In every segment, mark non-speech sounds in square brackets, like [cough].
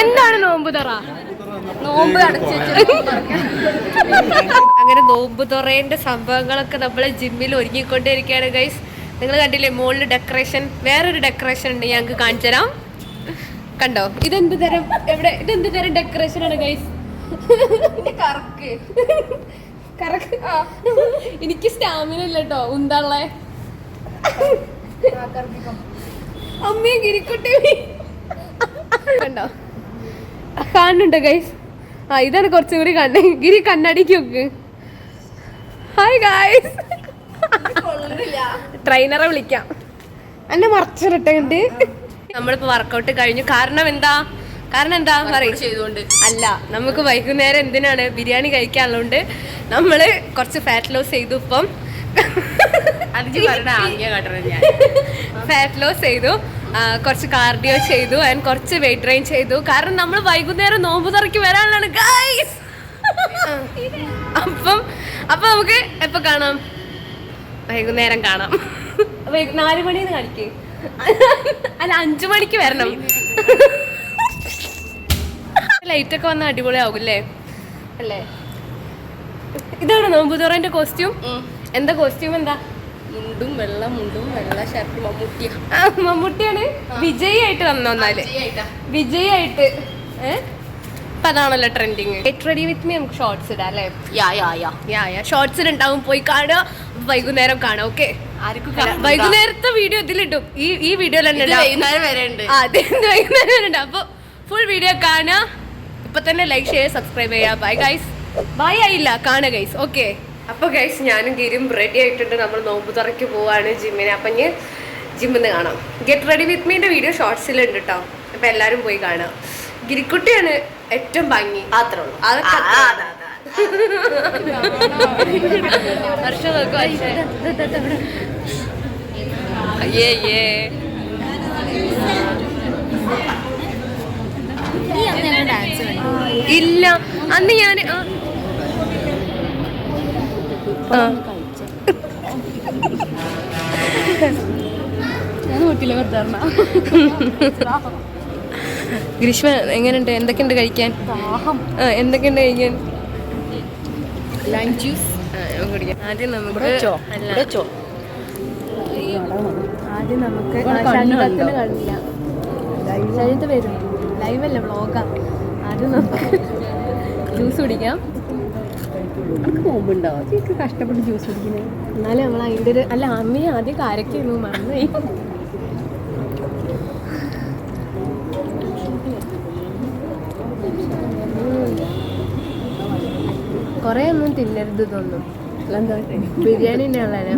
എന്താണ് നോമ്പ് തുറ? നോമ്പ് അടച്ചു അങ്ങനെ നോമ്പ് തുറേന്റെ സംഭവങ്ങളൊക്കെ നമ്മളെ ജിമ്മിൽ ഒരുങ്ങിക്കൊണ്ടിരിക്കുകയാണ് ഗൈസ് നിങ്ങൾ കണ്ടില്ലേ മുകളിൽ ഡെക്കറേഷൻ വേറൊരു ഡെക്കറേഷൻ ഉണ്ട് ഞങ്ങൾക്ക് കാണിച്ചു തരാം. കണ്ടോ? ഇതെന്ത് തരം എവിടെ ഇതെന്ത് തരം ഡെക്കറേഷൻ ആണ് ഗൈസ് കറക്ക്. കറക്ക്? എനിക്ക് സ്റ്റാമിന ഇല്ല കേട്ടോ ഉന്താളെ അമ്മേ ഗിരിക്കുട്ടി കണ്ടോ? കാണുന്നുണ്ട് ഗൈസ് ആ ഇതാണ് കുറച്ചും കൂടി കണ്ണേ ഗിരി കണ്ണടിക്ക് നോക്ക്. ഹായ് ഗൈസ് ട്രെയിനറെ വിളിക്കാം. എന്നെ മറച്ചിട്ടുണ്ട് നമ്മളിപ്പോ വർക്കൗട്ട് കഴിഞ്ഞു. കാരണം എന്താ? കാരണം എന്താ പറയും. ചെയ്തുകൊണ്ട്. അല്ല നമുക്ക് വൈകുന്നേരം എന്തിനാണ്? ബിരിയാണി കഴിക്കാനുള്ളതുകൊണ്ട് നമ്മൾ കുറച്ച് ഫാറ്റ് ലോസ് ചെയ്തു ഇപ്പം. ഫാറ്റ് ലോസ് ചെയ്തു. കുറച്ച് കാർഡിയോ ചെയ്തു ആൻഡ് കുറച്ച് വെയിറ്റ് ട്രെയിൻ ചെയ്തു. കാരണം നമ്മൾ വൈകുന്നേരം നോമ്പ് തുറക്കി വരാനാണ് ഗൈസ് [laughs] അപ്പം അപ്പൊ നമുക്ക് എപ്പോൾ കാണാം? വൈകുന്നേരം കാണാം. നാല് മണിന്ന് കാണിക്ക്. [laughs] അല്ല അഞ്ചു മണിക്ക് വരണം. [laughs] ലൈറ്റ് ഒക്കെ വന്ന അടിപൊളിയാകും അല്ലേ? അല്ലേ ഇതാണ് നോമ്പുതുറേന്റെ കോസ്റ്റ്യൂം എന്താ കോസ്റ്റ്യൂം എന്താ? മുണ്ടും വെള്ള മുണ്ടും വെള്ള ഷർട്ട് മമ്മൂട്ടിയ മമ്മൂട്ടിയാണ് വിജയായിട്ട് വന്നു വന്നാൽ വിജയായിട്ട്. ഏഹ് ഇപ്പൊ അതാണല്ലോ trending get ready with me നമുക്ക് ഷോർട്സ് ഇടാം അല്ലേ? യാ യാ യാ. യാ യാ. ഷോർട്സിൽ ഉണ്ടാവും പോയി കാണുക. വൈകുന്നേരം കാണാം ഓക്കെ? വൈകുന്നേരത്തെ വീഡിയോ ഇതിലിട്ടും ഈ ഈ വീഡിയോ തന്നെ. വൈകുന്നേരം വരെ ഉണ്ട്. അതെ വൈകുന്നേരം ഉണ്ട് അപ്പോൾ ഫുൾ വീഡിയോ കാണുക. ഇപ്പൊ തന്നെ ലൈക്ക് ഷെയർ സബ്സ്ക്രൈബ് ചെയ്യുക. ബൈ ഗൈസ് ബൈ ആയില്ല. കാണുക ഗൈസ് ഓക്കെ അപ്പൊ ഗൈസ് ഞാനും ഗിരും റെഡി ആയിട്ടുണ്ട്. നമ്മൾ നോമ്പ് തുറയ്ക്ക് പോവാണ് ജിമ്മിനെ. അപ്പൊ ഞാൻ ജിമ്മിൽ നിന്ന് കാണാം ഗെറ്റ് റെഡി വിത്ത് മീന്റെ വീഡിയോ ഷോർട്സിലുണ്ട് കേട്ടോ അപ്പൊ എല്ലാവരും പോയി കാണാം. ഗിരിക്കുട്ടിയാണ് ഏറ്റവും ഭംഗി. അത്രേ ഉള്ളൂ. അതൊക്കെ. വർഷം അയ്യേ അയ്യേ. ഇല്ല. അന്ന് ഞാൻ നോക്കില്ല വെറുതെ ഗ്രീഷ്മ എങ്ങനെയുണ്ട്? എന്തൊക്കെയുണ്ട് കഴിക്കാൻ? എന്തൊക്കെയുണ്ട് കഴിക്കാൻ? ലൈം ജ്യൂസ് ആദ്യം നമുക്ക് ആദ്യം നമുക്ക് ശരീരത്തിന്? കാണില്ല ശരീരത്ത് വരും ലൈവല്ല വ്ളോഗാ ആദ്യം നമുക്ക് ജ്യൂസ് കുടിക്കാം. നമുക്ക് നോമ്പുണ്ടോ കഷ്ടപ്പെട്ട് ജ്യൂസ് കുടിക്കുന്നത് എന്നാലും നമ്മൾ അതിന്റെ ഒരു അല്ല അമ്മ ആദ്യം കാരക്കായിരുന്നു മറന്നുപോയി കുറേ ഒന്നും തിന്നരുത് ഇതൊന്നും എന്താ ബിരിയാണി തന്നെയുള്ളതിന്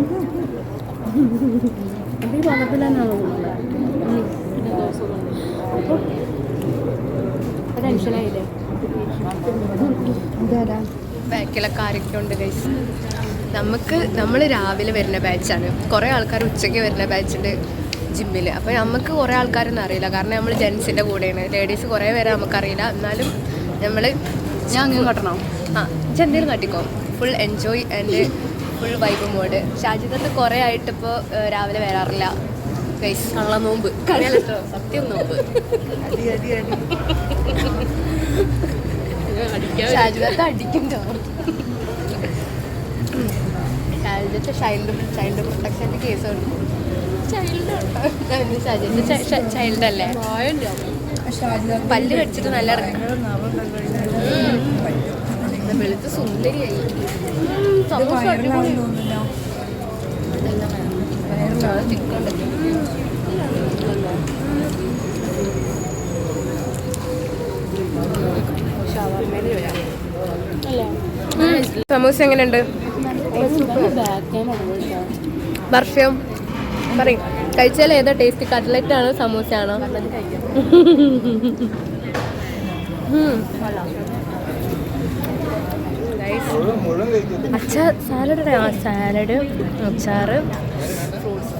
ഈ വള്ളത്തിൽ തന്നെയാണോ ടെൻഷനായില്ലേ? ബാക്കിലൊക്കെ ആരൊക്കെ ഉണ്ട് ഗൈസ് നമുക്ക് നമ്മൾ രാവിലെ വരുന്ന ബാച്ചാണ് കുറേ ആൾക്കാർ ഉച്ചയ്ക്ക് വരുന്ന ബാച്ചുണ്ട് ജിമ്മിൽ അപ്പോൾ നമുക്ക് കുറേ ആൾക്കാരൊന്നും അറിയില്ല. കാരണം നമ്മൾ ജെൻസിന്റെ കൂടെയാണ്. ലേഡീസ് കുറേ പേരെ നമുക്കറിയില്ല. എന്നാലും നമ്മൾ ഞാൻ അങ്ങനെ കട്ടണോ? ആ ചെന്തേലും കാട്ടിക്കോ? Full enjoy and full vibe mode Shajidath കുറേ ആയിട്ടിപ്പോൾ രാവിലെ വരാറില്ല ഗൈസ് കള്ള നോമ്പ്. സത്യം നോമ്പ്. [laughs] ഷാജിദത്ത് അടിക്കണ്ടോ? ഷാജിദത്ത് ചൈൽഡ് ചൈൽഡ് പ്രൊട്ടക്ഷന്റെ കേസ് കൊടുക്കും ചൈൽഡ് ഷാജിദത്ത് ചൈൽഡ് അല്ലേ? പല്ല് കടിച്ചിട്ട് നല്ല വെളുത്ത് സുന്ദരിയായി ഉം, സമൂസ എങ്ങനെയുണ്ട്? ബർഫ്യൂം പറയും. കഴിച്ചാൽ ഏതാ ടേസ്റ്റ് കട്ട്ലറ്റ് ആണോ സമൂസ ആണോ? അച്ചാർ സാലഡ് ആ സാലഡ് അച്ചാറ് ഫ്രൂട്ട്സ്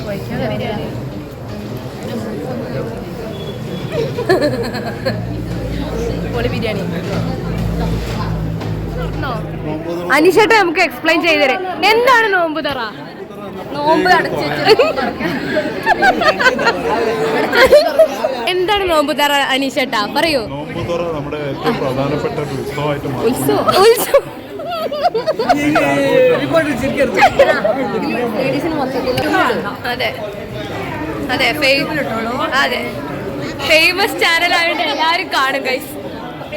പൊളി ബിരിയാണി അനിഷേട്ട നമുക്ക് എക്സ്പ്ലെയിൻ ചെയ്തരേ എന്താണ് നോമ്പ് തറ നോമ്പ് എന്താണ് എന്താണ് നോമ്പുതറ അനീഷേട്ടാ പറയൂ നോമ്പുതുറ നമ്മുടെ പ്രധാനപ്പെട്ട ഒരു ഉത്സവമായിട്ട് മാറി ഉത്സവം അതെ അതെ അതെ. ഫേമസ് ചാനൽ ആയതുകൊണ്ട് എല്ലാവരും കാണും ഗൈസ്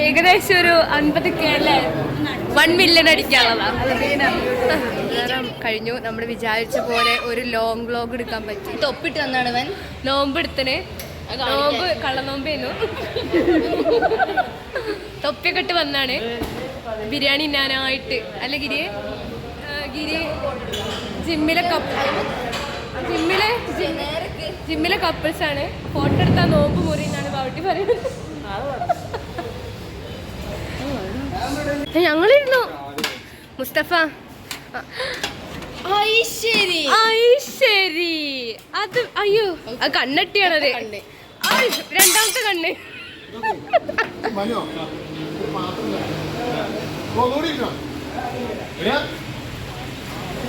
ഏകദേശം ഒരു അൻപത് കേരള വൺ മില്യൺ അടിക്കാനുള്ളതാണ് കഴിഞ്ഞു. നമ്മൾ വിചാരിച്ച പോലെ ഒരു ലോങ് ബ്ലോഗ് എടുക്കാൻ പറ്റി. തൊപ്പിട്ട് വന്നാണ് അവൻ നോമ്പ് എടുത്തന്. നോമ്പ് കള്ളനോമ്പേനു തൊപ്പിയൊക്കെ ഇട്ട് വന്നാണ്. ബിരിയാണി ഇന്നാനായിട്ട് അല്ല ഗിരി ഗിരി ജിമ്മിലെ കപ്പ്. ജിമ്മിലെ ജിമ്മിലെ കപ്പിൾസ് ആണ്. ഫോട്ടോ എടുത്താൽ നോമ്പ് മുറി എന്നാണ് ബാവട്ടി പറയുന്നത്. ഞങ്ങളിരുന്നു. മുസ്തഫ. ശരി അത് അയ്യോ അത് കണ്ണട്ടിയാണത് രണ്ടാമത്തെ കണ്ണ്.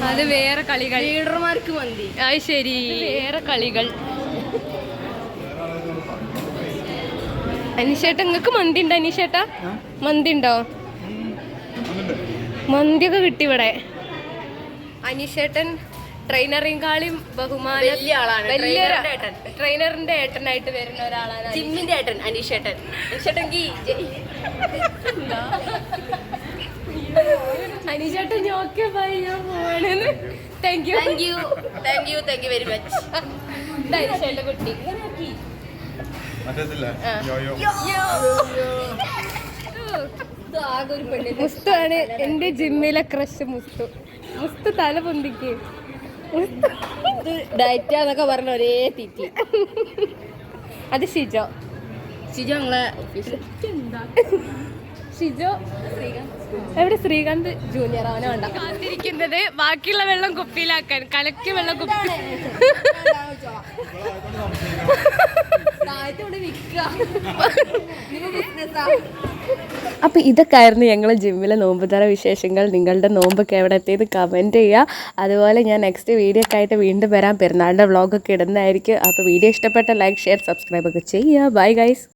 അത് വേറെ കളികൾ. ലീഡർമാർക്ക് മന്തി. അത് ശരി. വേറെ കളികൾ. അനീഷേട്ട നിങ്ങക്ക് മന്തി ഉണ്ടോ? അനീഷേട്ട മന്തി ഉണ്ടോ? മന്തിയൊക്കെ കിട്ടി ഇവിടെ. അനീഷേട്ടൻ ട്രെയിനറിങ്കാളും ബഹുമാന. വലിയ ആളാണ്. വലിയ ട്രെയിനറുടെ ഏട്ടൻ. ട്രെയിനറിന്റെ ഏട്ടനായിട്ട് വരുന്ന ഒരാളാണ്. ജിമ്മിന്റെ ഏട്ടൻ അനീഷേട്ടൻ. അനീഷേട്ടൻ ഓക്കെ ബൈ ഞാൻ പോവാണെന്ന് thank you thank you thank you thank you. Very much അനീഷേട്ട കുട്ടി മുസ്തു ആണ് എന്റെ ജിമ്മിലെ ക്രഷ് മുസ്തു മുസ്തു തല പൊന്തിക്ക്. മുസ്തു ഡയറ്റാന്നൊക്കെ പറഞ്ഞ ഒരേ തീറ്റി. അത് ഷിജോ. ഷിജോ ഞങ്ങളെ ഓഫീസിൽ ഷിജോ. എവിടെ? ശ്രീകാന്ത് ജൂനിയർ. അവനെ വേണ്ട. കാത്തിരിക്കുന്നത് ബാക്കിയുള്ള വെള്ളം കുപ്പിയിലാക്കാൻ. കലക്കി വെള്ളം കുപ്പി. അപ്പോൾ ഇതൊക്കെ ആയിരുന്നു ഞങ്ങൾ ജിമ്മിലെ നോമ്പുതറ വിശേഷങ്ങൾ. നിങ്ങളുടെ നോമ്പൊക്കെ എവിടെ എത്തിയത് കമന്റ് ചെയ്യുക. അതുപോലെ ഞാൻ നെക്സ്റ്റ് വീഡിയോ ഒക്കെ ആയിട്ട് വീണ്ടും വരാം. പെരുന്നാളിന്റെ വ്ളോഗൊക്കെ ഇടുന്നതായിരിക്കും. അപ്പോൾ വീഡിയോ ഇഷ്ടപ്പെട്ട ലൈക്ക് ഷെയർ സബ്സ്ക്രൈബ് ഒക്കെ ചെയ്യുക. Bye guys